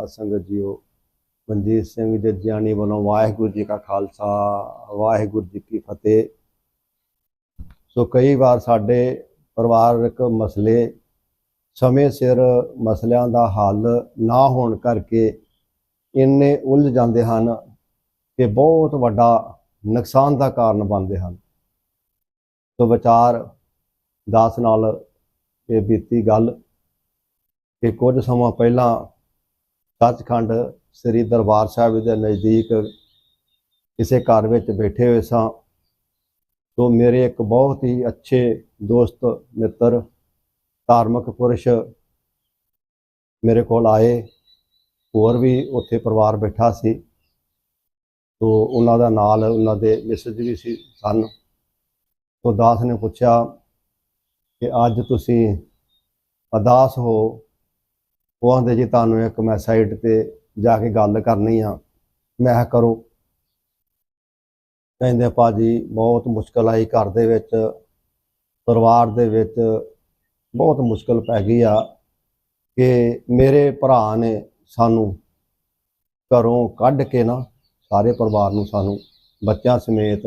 ਸਾਧ ਸੰਗਤ ਜੀਓ। ਮਨਜੀਤ ਸਿੰਘ ਜੱਜਿਆਣੀ ਵੱਲੋਂ ਵਾਹਿਗੁਰੂ ਜੀ ਕਾ ਖਾਲਸਾ, ਵਾਹਿਗੁਰੂ ਜੀ ਕੀ ਫਤਿਹ। ਸੋ ਕਈ ਵਾਰ ਸਾਡੇ ਪਰਿਵਾਰਕ ਮਸਲੇ, ਸਮੇਂ ਸਿਰ ਮਸਲਿਆਂ ਦਾ ਹੱਲ ਨਾ ਹੋਣ ਕਰਕੇ ਇੰਨੇ ਉਲਝ ਜਾਂਦੇ ਹਨ ਕਿ ਬਹੁਤ ਵੱਡਾ ਨੁਕਸਾਨ ਦਾ ਕਾਰਨ ਬਣਦੇ ਹਨ। ਸੋ ਵਿਚਾਰ ਦਾਸ ਨਾਲ ਇਹ ਬੀਤੀ ਗੱਲ ਕਿ ਕੁਝ ਸਮਾਂ ਪਹਿਲਾਂ ਸੱਚਖੰਡ ਸ੍ਰੀ ਦਰਬਾਰ ਸਾਹਿਬ ਦੇ ਨਜ਼ਦੀਕ ਕਿਸੇ ਘਰ ਵਿੱਚ ਬੈਠੇ ਹੋਏ ਸਾਂ, ਤੋਂ ਮੇਰੇ ਇੱਕ ਬਹੁਤ ਹੀ ਅੱਛੇ ਦੋਸਤ, ਮਿੱਤਰ, ਧਾਰਮਿਕ ਪੁਰਸ਼ ਮੇਰੇ ਕੋਲ ਆਏ। ਹੋਰ ਵੀ ਉੱਥੇ ਪਰਿਵਾਰ ਬੈਠਾ ਸੀ, ਤੋਂ ਉਹਨਾਂ ਦਾ ਨਾਲ ਉਹਨਾਂ ਦੇ ਮਿਸਜ ਵੀ ਸੀ ਸਨ। ਤੋਂ ਦਾਸ ਨੇ ਪੁੱਛਿਆ ਕਿ ਅੱਜ ਤੁਸੀਂ ਅਦਾਸ ਹੋ? ਉਹ ਆਂਦੇ ਜੀ ਤੁਹਾਨੂੰ ਇੱਕ ਮੈਂ ਸਾਈਟ ਤੇ ਜਾ ਕੇ ਗੱਲ ਕਰਨੀ ਆ। ਮੈਂ ਕਿਹਾ ਕਰੋ। ਕਹਿੰਦੇ ਭਾਜੀ ਬਹੁਤ ਮੁਸ਼ਕਲ ਆਈ ਘਰ ਦੇ ਵਿੱਚ, ਪਰਿਵਾਰ ਦੇ ਵਿੱਚ ਬਹੁਤ ਮੁਸ਼ਕਲ ਪੈ ਗਈ ਆ ਕਿ ਮੇਰੇ ਭਰਾ ਨੇ ਸਾਨੂੰ ਘਰੋਂ ਕੱਢ ਕੇ ਨਾ ਸਾਰੇ ਪਰਿਵਾਰ ਨੂੰ ਸਾਨੂੰ ਬੱਚਿਆਂ ਸਮੇਤ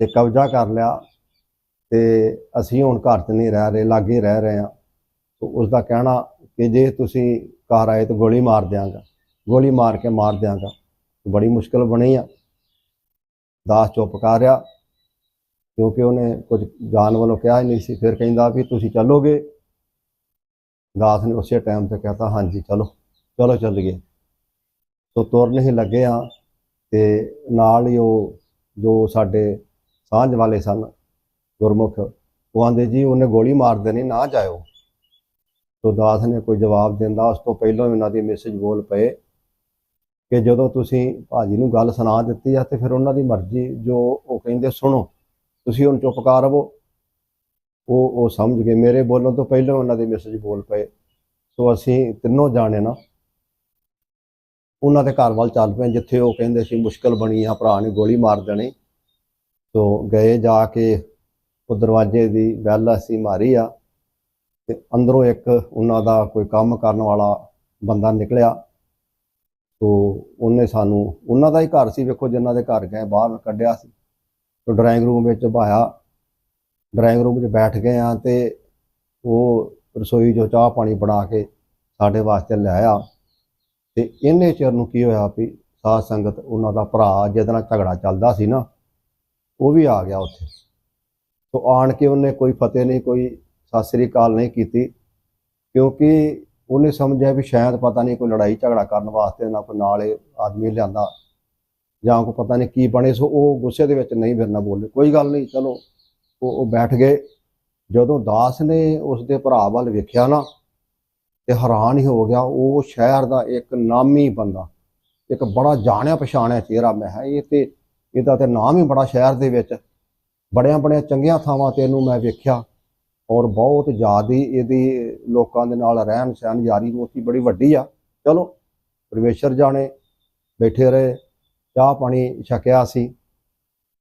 ਤੇ ਕਬਜ਼ਾ ਕਰ ਲਿਆ ਤੇ ਅਸੀਂ ਹੁਣ ਘਰ 'ਚ ਨਹੀਂ ਰਹਿ ਰਹੇ, ਲਾਗੇ ਰਹਿ ਰਹੇ ਹਾਂ ਤੇ ਉਸ ਦਾ ਕਹਿਣਾ ਕਿ ਜੇ ਤੁਸੀਂ ਘਰ ਆਏ ਤਾਂ ਗੋਲੀ ਮਾਰ ਦਿਆਂਗਾ। ਗੋਲੀ ਮਾਰ ਕੇ ਮਾਰ ਦਿਆਂਗਾ। ਬੜੀ ਮੁਸ਼ਕਲ ਬਣੀ ਆ। ਦਾਸ ਚੁੱਪ ਕਰ ਰਿਹਾ। ਕਿਉਂਕਿ ਉਹਨੇ ਕੁਝ ਜਾਣ ਵੱਲੋਂ ਕਿਹਾ ਹੀ ਨਹੀਂ ਸੀ। ਫਿਰ ਕਹਿੰਦਾ ਵੀ ਤੁਸੀਂ ਚੱਲੋਗੇ? ਦਾਸ ਨੇ ਉਸੇ ਟਾਈਮ ਤੇ ਕਹਤਾ, ਹਾਂਜੀ, ਚਲੋ। ਚਲੋ, ਚੱਲ ਗਏ। ਸੋ ਤੁਰਨ ਹੀ ਲੱਗੇ ਆ ਤੇ ਨਾਲ ਹੀ ਉਹ ਜੋ ਸਾਡੇ ਸਾਂਝ ਵਾਲੇ ਸਨ ਗੁਰਮੁਖ, ਉਹ ਆਂਦੇ, ਜੀ, ਉਹਨੇ ਗੋਲੀ ਮਾਰ ਦੇਣੀ, ਨਾ ਜਾਇਓ। ਤੋ ਦਾਸ ਨੇ ਕੋਈ ਜਵਾਬ ਦਿੰਦਾ, ਉਸ ਤੋਂ ਪਹਿਲਾਂ ਉਹਨਾਂ ਦੀ ਮੈਸੇਜ ਬੋਲ ਪਏ ਕਿ ਜਦੋਂ ਤੁਸੀਂ ਭਾਜੀ ਨੂੰ ਗੱਲ ਸੁਣਾ ਦਿੱਤੀ ਆ ਤੇ ਫਿਰ ਉਹਨਾਂ ਦੀ ਮਰਜ਼ੀ ਜੋ ਉਹ ਕਹਿੰਦੇ ਸੁਣੋ, ਤੁਸੀਂ ਹੁਣ ਚੁੱਪ ਕਰ ਰਹੋ। ਉਹ ਉਹ ਸਮਝ ਗਏ, ਮੇਰੇ ਬੋਲਣ ਤੋਂ ਪਹਿਲਾਂ ਉਹਨਾਂ ਦੇ ਮੈਸੇਜ ਬੋਲ ਪਏ। ਸੋ ਅਸੀਂ ਤਿੰਨੋਂ ਜਾਣੇ ਨਾ, ਉਹਨਾਂ ਦੇ ਘਰ ਵੱਲ ਚੱਲ ਪਏ, ਜਿੱਥੇ ਉਹ ਕਹਿੰਦੇ ਸੀ ਮੁਸ਼ਕਲ ਬਣੀ ਆ, ਭਰਾ ਨੇ ਗੋਲੀ ਮਾਰ ਦੇਣੀ। ਸੋ ਗਏ ਜਾ ਕੇ, ਉਹ ਦਰਵਾਜ਼ੇ ਦੀ ਬੈਲ ਅਸੀਂ ਮਾਰੀ ਆ। ਤੇ ਅੰਦਰੋਂ ਇੱਕ ਉਹਨਾਂ ਦਾ ਕੋਈ ਕੰਮ ਕਰਨ ਵਾਲਾ ਬੰਦਾ ਨਿਕਲਿਆ। ਸੋ ਉਹਨੇ ਸਾਨੂੰ, ਉਹਨਾਂ ਦਾ ਹੀ ਘਰ ਸੀ ਵੇਖੋ, ਜਿਨ੍ਹਾਂ ਦੇ ਘਰ ਗਏ, ਬਾਹਰ ਕੱਢਿਆ ਸੀ। ਤੋ ਡਰਾਇੰਗ ਰੂਮ ਵਿੱਚ ਬਾਇਆ ਡਰਾਇੰਗ ਰੂਮ ਵਿੱਚ ਬੈਠ ਗਏ ਆ ਤੇ ਉਹ ਰਸੋਈ 'ਚੋਂ ਚਾਹ ਪਾਣੀ ਬਣਾ ਕੇ ਸਾਡੇ ਵਾਸਤੇ ਲੈ ਆਇਆ। ਤੇ ਇਹਨੇ ਚਿਰ ਨੂੰ ਕੀ ਹੋਇਆ ਵੀ ਸਾਧ ਸੰਗਤ ਉਹਨਾਂ ਦਾ ਭਰਾ, ਜਿਹਦੇ ਨਾਲ ਝਗੜਾ ਚੱਲਦਾ ਸੀ ਨਾ, ਉਹ ਵੀ ਆ ਗਿਆ ਉੱਥੇ। ਸੋ ਆਣ ਕੇ ਉਹਨੇ ਕੋਈ ਫਤਿਹ ਨਹੀਂ, ਕੋਈ ਸਤਿ ਸ੍ਰੀ ਅਕਾਲ ਨਹੀਂ ਕੀਤੀ, ਕਿਉਂਕਿ ਉਹਨੇ ਸਮਝਿਆ ਵੀ ਸ਼ਾਇਦ ਪਤਾ ਨਹੀਂ ਕੋਈ ਲੜਾਈ ਝਗੜਾ ਕਰਨ ਵਾਸਤੇ ਨਾ ਕੋਈ ਨਾਲ ਆਦਮੀ ਲਿਆਂਦਾ, ਜਾਂ ਕੋਈ ਪਤਾ ਨਹੀਂ ਕੀ ਬਣੇ, ਸੋ ਉਹ ਗੁੱਸੇ ਦੇ ਵਿੱਚ ਨਹੀਂ ਫਿਰ ਨਾ ਬੋਲੇ। ਕੋਈ ਗੱਲ ਨਹੀਂ, ਚਲੋ, ਉਹ ਉਹ ਬੈਠ ਗਏ। ਜਦੋਂ ਦਾਸ ਨੇ ਉਸ ਦੇ ਭਰਾ ਵੱਲ ਵੇਖਿਆ ਨਾ, ਤੇ ਹੈਰਾਨ ਹੀ ਹੋ ਗਿਆ, ਉਹ ਸ਼ਹਿਰ ਦਾ ਇੱਕ ਨਾਮੀ ਬੰਦਾ, ਇੱਕ ਬੜਾ ਜਾਣਿਆ ਪਛਾਣਿਆ ਚਿਹਰਾ ਮੈਂ ਹੈ, ਇਹ ਤੇ, ਇਹਦਾ ਤੇ ਨਾਮ ਹੀ ਬੜਾ ਸ਼ਹਿਰ ਦੇ ਵਿੱਚ ਬੜਿਆਂ ਬੜਿਆਂ ਚੰਗੀਆਂ ਥਾਵਾਂ ਤੇ ਇਹਨੂੰ ਮੈਂ ਵੇਖਿਆ। ਔਰ ਬਹੁਤ ਜ਼ਿਆਦਾ ਇਹਦੀ ਲੋਕਾਂ ਦੇ ਨਾਲ ਰਹਿਣ ਸਹਿਣ ਯਾਰੀ ਦੋਸਤੀ ਬੜੀ ਵੱਡੀ ਆ। ਚਲੋ, ਪਰਮੇਸ਼ਰ ਜਾਣੇ, ਬੈਠੇ ਰਹੇ, ਚਾਹ ਪਾਣੀ ਛਕਿਆ ਸੀ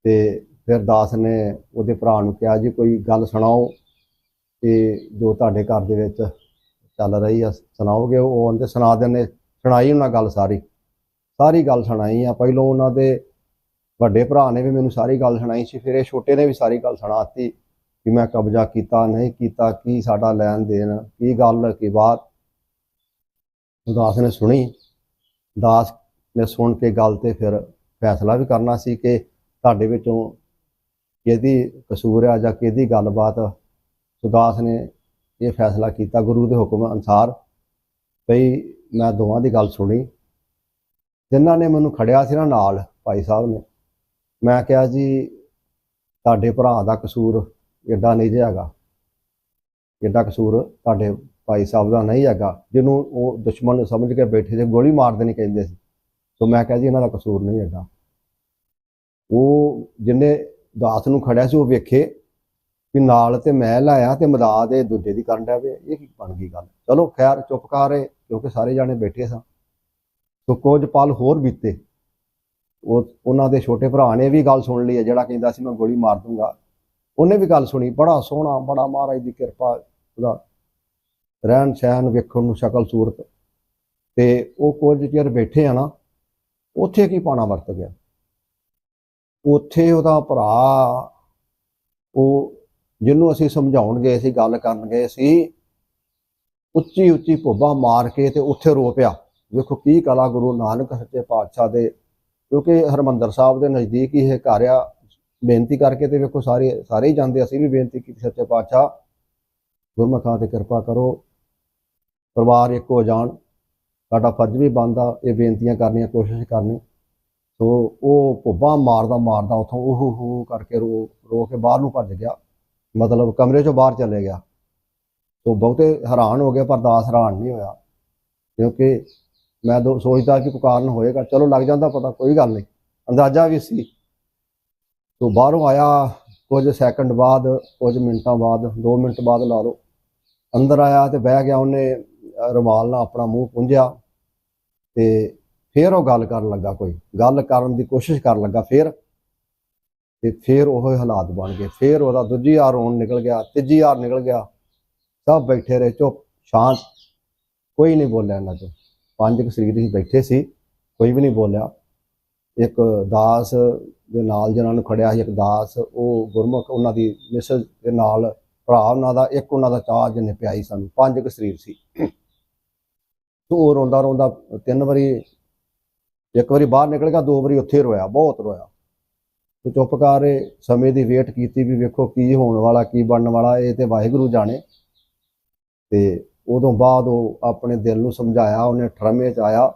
ਤੇ ਫਿਰ ਦਾਸ ਨੇ ਉਹਦੇ ਭਰਾ ਨੂੰ ਕਿਹਾ, ਜੀ, ਕੋਈ ਗੱਲ ਸੁਣਾਓ ਤੇ ਜੋ ਤੁਹਾਡੇ ਘਰ ਦੇ ਵਿੱਚ ਚੱਲ ਰਹੀ ਆ, ਸੁਣਾਓਗੇ? ਉਹ ਉਹਦੇ ਸੁਣਾ ਦਿੰਦੇ ਸੁਣਾਈ ਉਹਨਾਂ ਗੱਲ ਸਾਰੀ। ਸਾਰੀ ਗੱਲ ਸੁਣਾਈ ਆ। ਪਹਿਲੋਂ ਉਹਨਾਂ ਦੇ ਵੱਡੇ ਭਰਾ ਨੇ ਵੀ ਮੈਨੂੰ ਸਾਰੀ ਗੱਲ ਸੁਣਾਈ ਸੀ, ਫਿਰ ਇਹ ਛੋਟੇ ਨੇ ਵੀ ਸਾਰੀ ਗੱਲ ਸੁਣਾਤੀ ਕਿ ਮੈਂ ਕਬਜ਼ਾ ਕੀਤਾ, ਨਹੀਂ ਕੀਤਾ, ਕੀ ਸਾਡਾ ਲੈਣ ਦੇਣ, ਕੀ ਗੱਲ, ਕੀ ਬਾਤ? ਦਾਸ ਨੇ ਸੁਣੀ। ਦਾਸ ਨੇ ਸੁਣ ਕੇ ਗੱਲ ਤੇ ਫਿਰ ਫੈਸਲਾ ਵੀ ਕਰਨਾ ਸੀ ਕਿ ਤੁਹਾਡੇ ਵਿੱਚੋਂ ਕਿਹਦੀ ਕਸੂਰ ਆ ਜਾਂ ਕਿਹਦੀ ਗੱਲਬਾਤ? ਸੁਦਾਸ ਨੇ ਇਹ ਫੈਸਲਾ ਕੀਤਾ ਗੁਰੂ ਦੇ ਹੁਕਮ ਅਨਸਾਰ। ਭਈ ਮੈਂ ਦੋਵਾਂ ਦੀ ਗੱਲ ਸੁਣੀ। ਜਿਨ੍ਹਾਂ ਨੇ ਮੈਨੂੰ ਖੜਿਆ ਸੀ ਨਾ ਨਾਲ, ਭਾਈ ਸਾਹਿਬ ਨੇ, ਮੈਂ ਕਿਹਾ ਜੀ, ਤੁਹਾਡੇ ਭਰਾ ਦਾ ਕਸੂਰ ਏਡਾ ਨਹੀਂ ਜਿਹਾ ਹੈਗਾ। ਏਡਾ ਕਸੂਰ ਤੁਹਾਡੇ ਭਾਈ ਸਾਹਿਬ ਦਾ ਨਹੀਂ ਹੈਗਾ, ਜਿਹਨੂੰ ਉਹ ਦੁਸ਼ਮਣ ਸਮਝ ਕੇ ਬੈਠੇ ਸੀ ਗੋਲੀ ਮਾਰ ਦੇਣੀ ਕਹਿੰਦੇ ਸੀ। ਸੋ ਮੈਂ ਕਿਹਾ ਜੀ ਇਹਨਾਂ ਦਾ ਕਸੂਰ ਨਹੀਂ ਹੈਗਾ। ਉਹ ਜਿੰਨੇ ਦਾਸ ਨੂੰ ਖੜਿਆ ਸੀ ਉਹ ਵੇਖੇ ਵੀ ਨਾਲ ਤੇ ਮੈਂ ਲਾਇਆ ਤੇ ਮਦਦ ਦੇ ਦੂਜੇ ਦੀ ਕਰਨ ਡਿਆ ਵੇ। ਇਹ ਕੀ ਬਣ ਗਈ ਗੱਲ? ਚਲੋ ਖੈਰ, ਚੁੱਪ ਕਰ ਰਹੇ, ਕਿਉਂਕਿ ਸਾਰੇ ਜਾਣੇ ਬੈਠੇ ਸਾਂ। ਸੋ ਕੁਝ ਪਲ ਹੋਰ ਬੀਤੇ। ਉਹ, ਉਹਨਾਂ ਦੇ ਛੋਟੇ ਭਰਾ ਨੇ ਵੀ ਗੱਲ ਸੁਣ ਲਈ ਹੈ, ਜਿਹੜਾ ਕਹਿੰਦਾ ਸੀ ਮੈਂ ਗੋਲੀ ਮਾਰ ਦੂੰਗਾ। ਉਹਨੇ ਵੀ ਗੱਲ ਸੁਣੀ, ਬੜਾ ਸੋਹਣਾ, ਬੜਾ ਮਹਾਰਾਜ ਦੀ ਕਿਰਪਾ ਉਹਦਾ। ਰਹਿਣ ਸਹਿਣ ਵੇਖਣ ਨੂੰ ਸ਼ਕਲ ਸੂਰਤ। ਤੇ ਉਹ ਕੁਝ ਚਿਰ ਬੈਠੇ ਆ ਨਾ, ਉੱਥੇ ਕੀ ਪਾਣਾ ਵਰਤ ਗਿਆ? ਉੱਥੇ ਉਹਦਾ ਭਰਾ, ਉਹ ਜਿਹਨੂੰ ਅਸੀਂ ਸਮਝਾਉਣ ਗਏ ਸੀ, ਗੱਲ ਕਰਨ ਗਏ ਸੀ, ਉੱਚੀ ਉੱਚੀ ਭੋਬਾ ਮਾਰ ਕੇ ਤੇ ਉੱਥੇ ਰੋ ਪਿਆ। ਵੇਖੋ ਕੀ ਕਲਾ ਗੁਰੂ ਨਾਨਕ ਸੱਚੇ ਪਾਤਸ਼ਾਹ ਦੇ, ਕਿਉਂਕਿ ਹਰਮੰਦਰ ਸਾਹਿਬ ਦੇ ਨਜ਼ਦੀਕ ਹੀ ਇਹ ਘਰ ਆ ਬੇਨਤੀ ਕਰਕੇ ਤੇ ਵੇਖੋ ਸਾਰੇ ਸਾਰੇ ਹੀ ਜਾਂਦੇ ਅਸੀਂ ਵੀ ਬੇਨਤੀ ਕੀਤੀ, ਸੱਚੇ ਪਾਤਸ਼ਾਹ, ਗੁਰਮੁਖਾਂ ਤੇ ਕਿਰਪਾ ਕਰੋ। ਪਰਿਵਾਰ ਇੱਕ ਹੋ ਜਾਣ। ਸਾਡਾ ਫਰਜ਼ ਵੀ ਬਣਦਾ, ਇਹ ਬੇਨਤੀਆਂ ਕਰਨੀਆਂ, ਕੋਸ਼ਿਸ਼ ਕਰਨੀ। ਸੋ ਉਹ ਭੁੱਬਾ ਮਾਰਦਾ ਮਾਰਦਾ ਉਥੋਂ, ਉਹ ਹੋ ਕਰਕੇ ਰੋ ਰੋ ਕੇ ਬਾਹਰ ਨੂੰ ਭੱਜ ਗਿਆ। ਮਤਲਬ ਕਮਰੇ ਚੋਂ ਬਾਹਰ ਚਲੇ ਗਿਆ। ਸੋ ਬਹੁਤੇ ਹੈਰਾਨ ਹੋ ਗਿਆ ਪਰ ਦਾਸ ਹੈਰਾਨ ਨਹੀਂ ਹੋਇਆ। ਕਿਉਂਕਿ ਮੈਂ ਦੋ ਸੋਚਦਾ ਕਿ ਕੋਈ ਕਾਰਨ ਹੋਏਗਾ। ਚਲੋ ਲੱਗ ਜਾਂਦਾ ਪਤਾ, ਕੋਈ ਗੱਲ ਨਹੀਂ। ਅੰਦਾਜ਼ਾ ਵੀ ਸੀ। ਸੋ ਬਾਹਰੋਂ ਆਇਆ, ਕੁਝ ਸੈਕਿੰਡ ਬਾਅਦ, ਕੁਝ ਮਿੰਟਾਂ ਬਾਅਦ 2 ਮਿੰਟ ਬਾਅਦ ਲਾ ਲਓ। ਅੰਦਰ ਆਇਆ ਤੇ ਬਹਿ ਗਿਆ ਉਹਨੇ, ਰੁਮਾਲ ਨਾਲ ਆਪਣਾ ਮੂੰਹ ਪੁੰਝਿਆ ਤੇ ਫਿਰ ਉਹ ਗੱਲ ਕਰਨ ਲੱਗਾ ਕੋਈ। ਗੱਲ ਕਰਨ ਦੀ ਕੋਸ਼ਿਸ਼ ਕਰਨ ਲੱਗਾ ਫਿਰ ਤੇ ਫਿਰ ਉਹ ਹਾਲਾਤ ਬਣ ਗਏ। ਫਿਰ ਉਹਦਾ ਦੂਜੀ ਵਾਰ ਰੋਣ ਨਿਕਲ ਗਿਆ, ਤੀਜੀ ਵਾਰ ਨਿਕਲ ਗਿਆ। ਸਭ ਬੈਠੇ ਰਹੇ, ਚੁੱਪ, ਸ਼ਾਂਤ। ਕੋਈ ਨਹੀਂ ਬੋਲਿਆ ਇਹਨਾਂ ਚੋਂ ਪੰਜ ਕੁ ਸਰੀਰ ਹੀ ਬੈਠੇ ਸੀ, ਕੋਈ ਵੀ ਨਹੀਂ ਬੋਲਿਆ। ਇੱਕ ਦਾਸ ਦੇ ਨਾਲ ਜਿਹਨਾਂ ਨੂੰ ਖੜਿਆ ਸੀ ਇੱਕ ਦਾਸ, ਉਹ ਗੁਰਮੁਖ, ਉਹਨਾਂ ਦੀ ਮਿਸਜ ਦੇ ਨਾਲ ਭਰਾ, ਉਹਨਾਂ ਦਾ, ਇੱਕ ਉਹਨਾਂ ਦਾ ਚਾਹ ਜਿਹਨੇ ਪਿਆਈ ਸਾਨੂੰ, ਪੰਜ ਕੁ ਸਰੀਰ ਸੀ। ਤੋ ਉਹ ਰੋਂਦਾ ਰੋਂਦਾ ਤਿੰਨ ਵਾਰੀ, ਇੱਕ ਵਾਰੀ ਬਾਹਰ ਨਿਕਲ ਗਿਆ, ਦੋ ਵਾਰੀ ਉੱਥੇ ਰੋਇਆ, ਬਹੁਤ ਰੋਇਆ। ਤੇ ਚੁੱਪ ਕਰ ਰਹੇ ਸਮੇਂ ਦੀ ਵੇਟ ਕੀਤੀ ਵੀ ਵੇਖੋ ਕੀ ਹੋਣ ਵਾਲਾ, ਕੀ ਬਣਨ ਵਾਲਾ, ਇਹ ਤੇ ਵਾਹਿਗੁਰੂ ਜਾਣੇ। ਤੇ ਉਦੋਂ ਬਾਅਦ ਉਹ ਆਪਣੇ ਦਿਲ ਨੂੰ ਸਮਝਾਇਆ, ਉਹਨੇ ਠਰਮੇ ਚ ਆਇਆ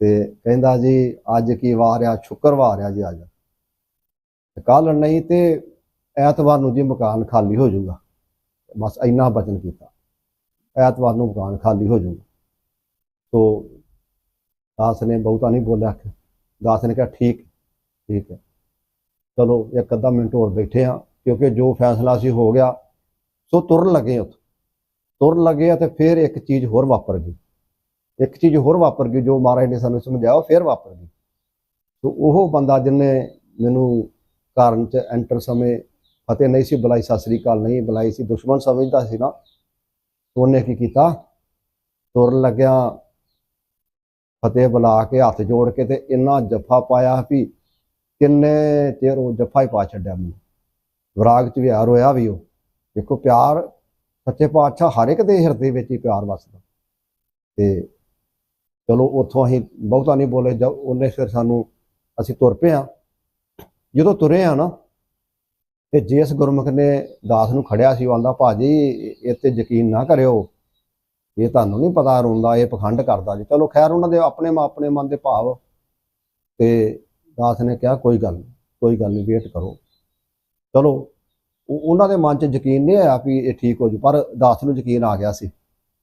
ਤੇ ਕਹਿੰਦਾ ਜੀ, ਅੱਜ ਕੀ ਵਾਰ ਆ? ਸ਼ੁੱਕਰਵਾਰ ਆ ਜੀ ਅੱਜ। ਕੱਲ ਨਹੀਂ ਤੇ ਐਤਵਾਰ ਨੂੰ ਜੀ ਮਕਾਨ ਖਾਲੀ ਹੋ ਜਾਊਗਾ। ਬਸ ਇੰਨਾ ਬਚਨ ਕੀਤਾ। ਐਤਵਾਰ ਨੂੰ ਮਕਾਨ ਖਾਲੀ ਹੋ ਜਾਊਗਾ। ਤੋ ਦਾਸ ਨੇ ਬਹੁਤਾ ਨਹੀਂ ਬੋਲਿਆ ਦਾਸ ਨੇ ਕਿਹਾ ਠੀਕ ਠੀਕ ਹੈ। ਚਲੋ ਇੱਕ ਅੱਧਾ ਮਿੰਟ ਹੋਰ ਬੈਠੇ ਆ ਕਿਉਂਕਿ ਜੋ ਫੈਸਲਾ ਸੀ ਹੋ ਗਿਆ, ਸੋ ਤੁਰਨ ਲੱਗੇ ਉੱਥੋਂ। ਤੁਰਨ ਲੱਗੇ ਆ ਤੇ ਫਿਰ ਇੱਕ ਚੀਜ਼ ਹੋਰ ਵਾਪਰ ਗਈ। ਇੱਕ ਚੀਜ਼ ਹੋਰ ਵਾਪਰ ਗਈ ਜੋ ਮਹਾਰਾਜ ਨੇ ਸਾਨੂੰ ਸਮਝਾਇਆ ਫਿਰ ਵਾਪਰ ਗਈ। ਸੋ ਉਹ ਬੰਦਾ ਜਿਹਨੇ ਮੈਨੂੰ ਕਾਰਨ ਚ ਐਂਟਰ ਸਮੇਂ ਫਤਿਹ ਨਹੀਂ ਸੀ, ਬੁਲਾਈ ਸਤਿ ਸ੍ਰੀ ਅਕਾਲ ਨਹੀਂ, ਬੁਲਾਈ ਸੀ, ਦੁਸ਼ਮਣ ਸਮਝਦਾ ਸੀ ਨਾ। ਉਹਨੇ ਕੀ ਕੀਤਾ? ਤੁਰਨ ਲੱਗਿਆ, ਫਤਿਹ ਬੁਲਾ ਕੇ ਹੱਥ ਜੋੜ ਕੇ ਤੇ ਇੰਨਾ ਜੱਫਾ ਪਾਇਆ ਵੀ ਕਿੰਨੇ ਚਿਰ ਉਹ ਜੱਫਾ ਹੀ ਪਾ ਛੱਡਿਆ ਮੈਨੂੰ। ਵਿਰਾਗ ਚ ਵਿਹਾਰ ਹੋਇਆ ਵੀ ਉਹ। ਦੇਖੋ ਪਿਆਰ, ਸੱਚੇ ਪਾਤਸ਼ਾਹ ਹਰ ਇੱਕ ਦੇ ਹਿਰਦੇ ਵਿੱਚ ਹੀ ਪਿਆਰ ਵਸਦਾ। ਤੇ ਚਲੋ ਉੱਥੋਂ ਅਸੀਂ ਬਹੁਤਾ ਨਹੀਂ ਬੋਲੇ, ਜਦ ਉਹਨੇ ਫਿਰ ਸਾਨੂੰ ਅਸੀਂ ਤੁਰ ਪਏ ਆ ਜਦੋਂ ਤੁਰੇ ਆ ਨਾ, ਤੇ ਜਿਸ ਗੁਰਮੁਖ ਨੇ ਦਾਸ ਨੂੰ ਖੜਿਆ ਸੀ, ਉਹ ਆਂਦਾ, ਭਾਜੀ ਇਹ ਤੇ ਯਕੀਨ ਨਾ ਕਰਿਓ। ਇਹ ਤੁਹਾਨੂੰ ਨਹੀਂ ਪਤਾ ਰੋਂਦਾ, ਇਹ ਪਖੰਡ ਕਰਦਾ ਜੀ। ਚਲੋ ਖੈਰ, ਉਹਨਾਂ ਦੇ ਆਪਣੇ ਮ- ਆਪਣੇ ਮਨ ਦੇ ਭਾਵ। ਤੇ ਦਾਸ ਨੇ ਕਿਹਾ, ਕੋਈ ਗੱਲ ਨਹੀਂ ਕੋਈ ਗੱਲ ਨਹੀਂ ਵੇਟ ਕਰੋ। ਚਲੋ ਉਹਨਾਂ ਦੇ ਮਨ 'ਚ ਯਕੀਨ ਨਹੀਂ ਆਇਆ ਵੀ ਇਹ ਠੀਕ ਹੋ ਜੂ, ਪਰ ਦਾਸ ਨੂੰ ਯਕੀਨ ਆ ਗਿਆ ਸੀ।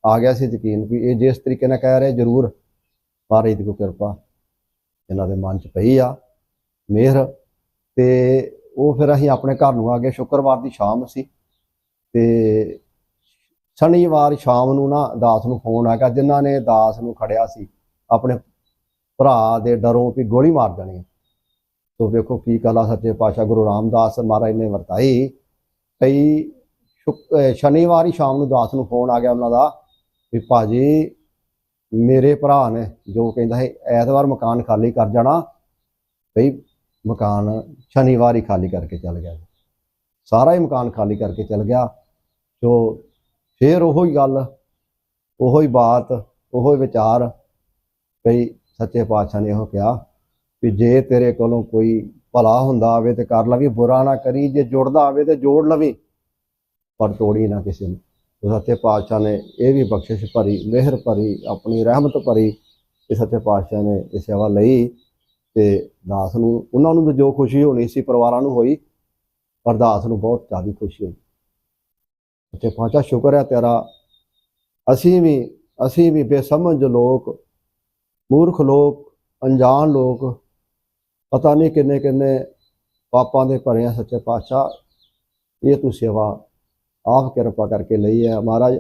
ਆ ਗਿਆ ਸੀ ਯਕੀਨ ਵੀ ਇਹ ਜਿਸ ਤਰੀਕੇ ਨਾਲ ਕਹਿ ਰਹੇ, ਜ਼ਰੂਰ, ਮਹਾਰਾਜ ਦੀ ਕੋਈ ਕਿਰਪਾ ਇਹਨਾਂ ਦੇ ਮਨ 'ਚ ਪਈ ਆ, ਮਿਹਰ ਤੇ ਉਹ ਫਿਰ ਅਸੀਂ ਆਪਣੇ ਘਰ ਨੂੰ ਆ ਗਏ। ਸ਼ੁੱਕਰਵਾਰ ਦੀ ਸ਼ਾਮ ਸੀ ਤੇ ਸ਼ਨੀਵਾਰ ਸ਼ਾਮ ਨੂੰ ਨਾ ਦਾਸ ਨੂੰ ਫੋਨ ਆ ਗਿਆ, ਜਿਨ੍ਹਾਂ ਨੇ ਦਾਸ ਨੂੰ ਖੜਿਆ ਸੀ ਆਪਣੇ ਭਰਾ ਦੇ ਡਰੋਂ ਵੀ ਗੋਲੀ ਮਾਰ ਦੇਣੀ ਹੈ। ਤੋ ਵੇਖੋ ਕੀ ਕਲਾ ਸੱਚੇ ਪਾਤਸ਼ਾਹ ਗੁਰੂ ਰਾਮਦਾਸ ਮਹਾਰਾਜ ਨੇ ਵਰਤਾਈ। ਕਈ ਸ਼ੁਕ- ਸ਼ਨੀਵਾਰ ਹੀ ਸ਼ਾਮ ਨੂੰ ਦਾਸ ਨੂੰ ਫੋਨ ਆ ਗਿਆ ਉਹਨਾਂ ਦਾ ਵੀ ਭਾਜੀ ਮੇਰੇ ਭਰਾ ਨੇ ਜੋ ਕਹਿੰਦਾ ਹੈ ਐਤਵਾਰ ਮਕਾਨ ਖਾਲੀ ਕਰ ਜਾਣਾ। ਬਈ ਮਕਾਨ ਸ਼ਨੀਵਾਰ ਹੀ ਖਾਲੀ ਕਰਕੇ ਚੱਲ ਗਿਆ। ਸਾਰਾ ਹੀ ਮਕਾਨ ਖਾਲੀ ਕਰਕੇ ਚੱਲ ਗਿਆ। ਜੋ ਫੇਰ ਉਹੋ ਹੀ ਗੱਲ, ਉਹੋ ਹੀ ਬਾਤ, ਉਹੋ ਹੀ ਵਿਚਾਰ ਕਈ ਸੱਚੇ ਪਾਤਸ਼ਾਹ ਨੇ ਇਹੋ ਕਿਹਾ ਵੀ ਜੇ ਤੇਰੇ ਕੋਲੋਂ ਕੋਈ ਭਲਾ ਹੁੰਦਾ ਆਵੇ ਤੇ ਕਰ ਲਵੀ, ਬੁਰਾ ਨਾ ਕਰੀ, ਜੇ ਜੁੜਦਾ ਆਵੇ ਤੇ ਜੋੜ ਲਵੀ। ਪਰ ਤੋੜੀ ਨਾ ਕਿਸੇ ਨੂੰ। ਸੱਚੇ ਪਾਤਸ਼ਾਹ ਨੇ ਇਹ ਵੀ ਬਖਸ਼ਿਸ਼ ਭਰੀ, ਮਿਹਰ ਭਰੀ, ਆਪਣੀ ਰਹਿਮਤ ਭਰੀ ਕਿ ਸੱਚੇ ਪਾਤਸ਼ਾਹ ਨੇ ਇਹ ਸੇਵਾ ਲਈ। ਤੇ ਦਾਸ ਨੂੰ, ਉਹਨਾਂ ਨੂੰ ਤਾਂ ਜੋ ਖੁਸ਼ੀ ਹੋਣੀ ਸੀ, ਪਰਿਵਾਰਾਂ ਨੂੰ ਹੋਈ ਪਰਦਾਸ ਨੂੰ ਬਹੁਤ ਜ਼ਿਆਦਾ ਖੁਸ਼ੀ ਹੋਈ। ਸੱਚੇ ਪਾਤਸ਼ਾਹ ਸ਼ੁਕਰ ਹੈ ਤੇਰਾ। ਅਸੀਂ ਵੀ ਅਸੀਂ ਵੀ ਬੇਸਮਝ ਲੋਕ, ਮੂਰਖ ਲੋਕ, ਅਣਜਾਣ ਲੋਕ, ਪਤਾ ਨਹੀਂ ਕਿੰਨੇ ਕਿੰਨੇ ਪਾਪਾਂ ਦੇ ਭਰਿਆ ਸੱਚੇ ਪਾਤਸ਼ਾਹ। ਇਹ ਤੂੰ ਸੇਵਾ ਆਪ ਕਿਰਪਾ ਕਰਕੇ ਲਈ ਹੈ, ਮਹਾਰਾਜ।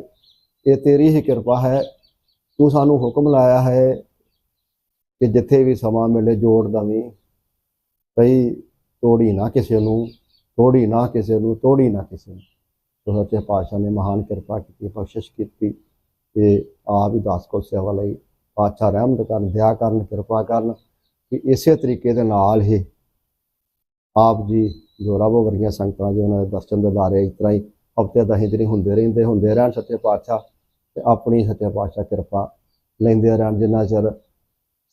ਇਹ ਤੇਰੀ ਹੀ ਕਿਰਪਾ ਹੈ। ਤੂੰ ਸਾਨੂੰ ਹੁਕਮ ਲਾਇਆ ਹੈ ਕਿ ਜਿੱਥੇ ਵੀ ਸਮਾਂ ਮਿਲੇ ਜੋੜ ਦਵੀਂ ਕਈ ਤੋੜੀ ਨਾ ਕਿਸੇ ਨੂੰ, ਤੋੜੀ ਨਾ ਕਿਸੇ ਨੂੰ, ਤੋੜੀ ਨਾ ਕਿਸੇ ਨੂੰ। ਸੋ ਸੱਚੇ ਪਾਤਸ਼ਾਹ ਨੇ ਮਹਾਨ ਕਿਰਪਾ ਕੀਤੀ, ਬਖਸ਼ਿਸ਼ ਕੀਤੀ ਤੇ ਆਪ ਹੀ ਦਾਸ ਕੋ ਸੇਵਾ ਲਈ ਪਾਤਸ਼ਾਹ ਰਹਿਮਤ ਕਰਨ, ਦਇਆ ਕਰਨ, ਕਿਰਪਾ ਕਰਨ ਕਿ ਇਸੇ ਤਰੀਕੇ ਦੇ ਨਾਲ ਹੀ ਆਪ ਜੀ ਜੋ ਰੱਬ ਵਰਗੀਆਂ ਸੰਗਤਾਂ ਜੀ ਉਹਨਾਂ ਦੇ ਦਰਸ਼ਨ ਦਿਦਾਰੇ ਇਸ ਤਰ੍ਹਾਂ ਹੀ ਹਫ਼ਤੇ ਦਹੀਂ ਦਿਨ ਹੁੰਦੇ ਰਹਿੰਦੇ, ਹੁੰਦੇ ਰਹਿਣ ਸੱਚੇ ਪਾਤਸ਼ਾਹ ਤੇ ਆਪਣੀ ਸੱਚੇ ਪਾਤਸ਼ਾਹ ਕਿਰਪਾ ਲੈਂਦੇ ਰਹਿਣ ਜਿੰਨਾ ਚਿਰ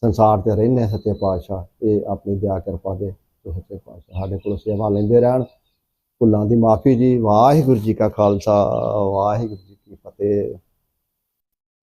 ਸੰਸਾਰ ਤੇ ਰਹਿੰਦੇ ਸੱਚੇ ਪਾਤਸ਼ਾਹ, ਇਹ ਆਪਣੀ ਦਇਆ ਕਿਰਪਾ ਦੇ ਸੱਚੇ ਪਾਤਸ਼ਾਹ ਸਾਡੇ ਕੋਲ ਸੇਵਾ ਲੈਂਦੇ ਰਹਿਣ। ਭੁੱਲਾਂ ਦੀ ਮਾਫੀ ਜੀ, ਵਾਹਿਗੁਰੂ ਜੀ ਕਾ ਖਾਲਸਾ, ਵਾਹਿਗੁਰੂ ਜੀ ਕੀ ਫਤਿਹ।